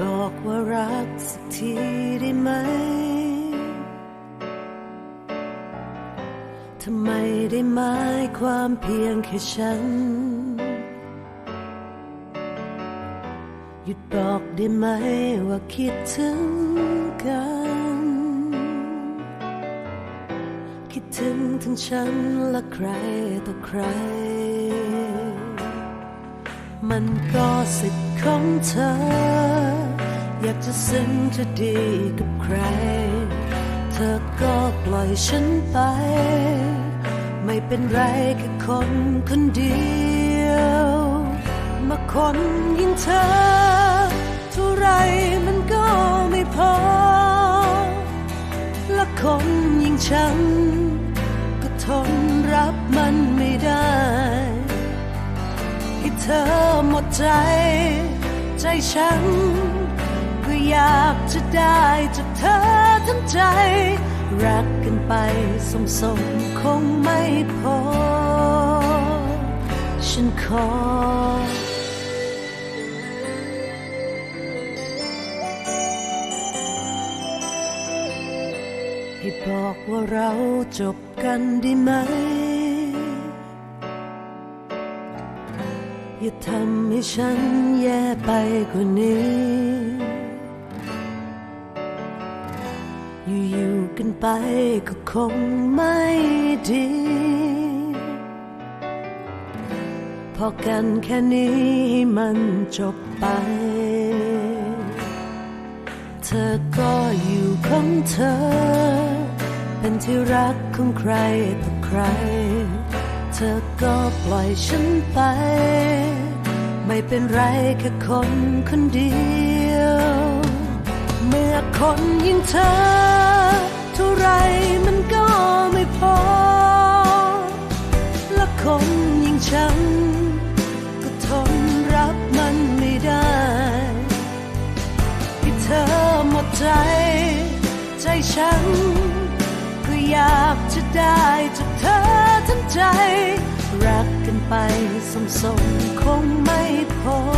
บอกว่ารักสักทีได้ไหม ทำไมได้หมายความเพียงแค่ฉัน หยุดบอกได้ไหมว่าคิดถึงกัน คิดถึงทั้งฉันและใครต่อใคร มันก็สิทธิ์ของเธอ อยากจะซึ้งจะดีกับใคร เธอก็ปล่อยฉันไป ไม่เป็นไรแค่คนคนเดียว มาคนยิ่งเธอเท่าไรมันก็ไม่พอ และคนยิ่งฉัน ก็ทนรับมันไม่ได้ให้เธอหมดใจ ใจฉัน อยากจะได้จากเธอทั้งใจ รักกันไปสมสมคงไม่พอ ฉันขอให้บอกว่าเราจบกันได้ไหม อย่าทำให้ฉันแย่ไปกว่านี้ อยู่ๆกันไปก็คงไม่ดี พอกันแค่นี้ให้มันจบไป เธอก็อยู่ของเธอ เป็นที่รักของใครต่อใคร เธอก็ปล่อยฉันไป ไม่เป็นไรแค่คนคนเดียว เมื่อคนยิ่งเธอ มันก็ไม่พอ และคนยิ่งฉัน ก็ทนรับมันไม่ได้ให้เธอหมดใจ ใจฉัน ก็อยากจะได้จากเธอทั้งใจ รักกันไปสมสมคงไม่พอ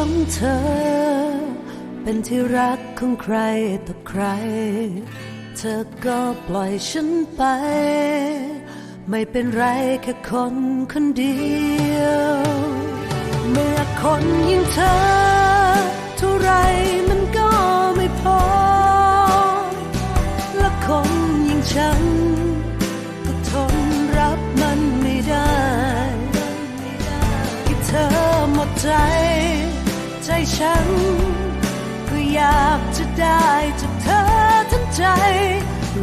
ของเธอ เป็นที่รักของใครต่อใคร เธอก็ปล่อยฉันไป ไม่เป็นไรแค่คนคนเดียว เมื่อคนยิ่งเธอเท่าไรมันก็ไม่พอ และคนยิ่งฉันก็ทนรับมันไม่ได้ให้เธอหมดใจ ฉัน ก็อยากจะได้จากเธอทั้งใจ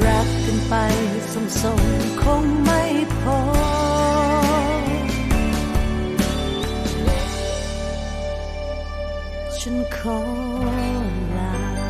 รักกันไปสมสมคงไม่พอ ฉันขอลา